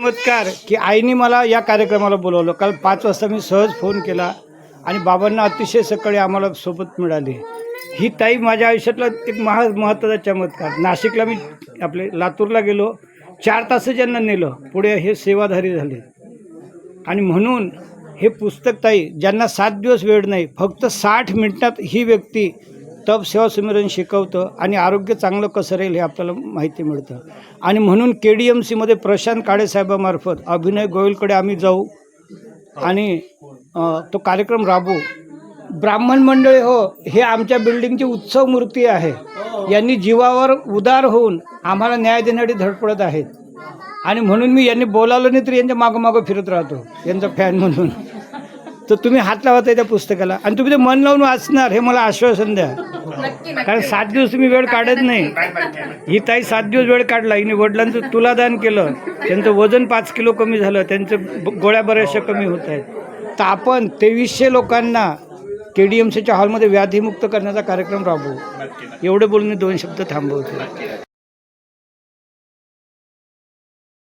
चमत्कार की आईने मला या कार्यक्रमाला बोलवलं. काल पाच वाजता मी सहज फोन केला आणि बाबांना अतिशय सकाळी आम्हाला सोबत मिळाली. ही ताई माझ्या आयुष्यातला एक महा महत्त्वाचा चमत्कार. नाशिकला मी आपले लातूरला गेलो. चार तास ज्यांना नेलं पुढे हे सेवाधारी झाले. आणि म्हणून हे पुस्तक ताई ज्यांना सात दिवस वेळ नाही फक्त साठ मिनिटात ही व्यक्ती तप सेवा सुमिरन शिकवतं आणि आरोग्य चांगलं कसं राहील हे आपल्याला माहिती मिळतं. आणि म्हणून के डी एम सीमध्ये प्रशांत काळेसाहेबामार्फत अभिनय गोयलकडे आम्ही जाऊ आणि तो कार्यक्रम राबवू. ब्राह्मण मंडळी हो हे आमच्या बिल्डिंगची उत्सव मूर्ती आहे. यांनी जीवावर उदार होऊन आम्हाला न्याय देण्यासाठी धडपडत आहेत. आणि म्हणून मी यांनी बोलावलं नाही तरी यांच्या मागोमागं फिरत राहतो यांचा फॅन म्हणून. तर तुम्ही हात लावत आहे त्या पुस्तकाला. आणि तुम्ही ते मन लावून वाचणार हे मला आश्वासन द्या. कारण सात दिवस तुम्ही वेळ काढत नाही. ही ताई सात दिवस वेळ काढला. हिने वडिलांचं तुलादान केलं. त्यांचं वजन पाच किलो कमी झालं. त्यांचं गोळ्या बऱ्याचशा कमी होत आहेत. तर आपण तेवीसशे लोकांना के डी एम सीच्या हॉलमध्ये व्याधीमुक्त करण्याचा कार्यक्रम राबवू. एवढे बोलून मी दोन शब्द थांबवतो.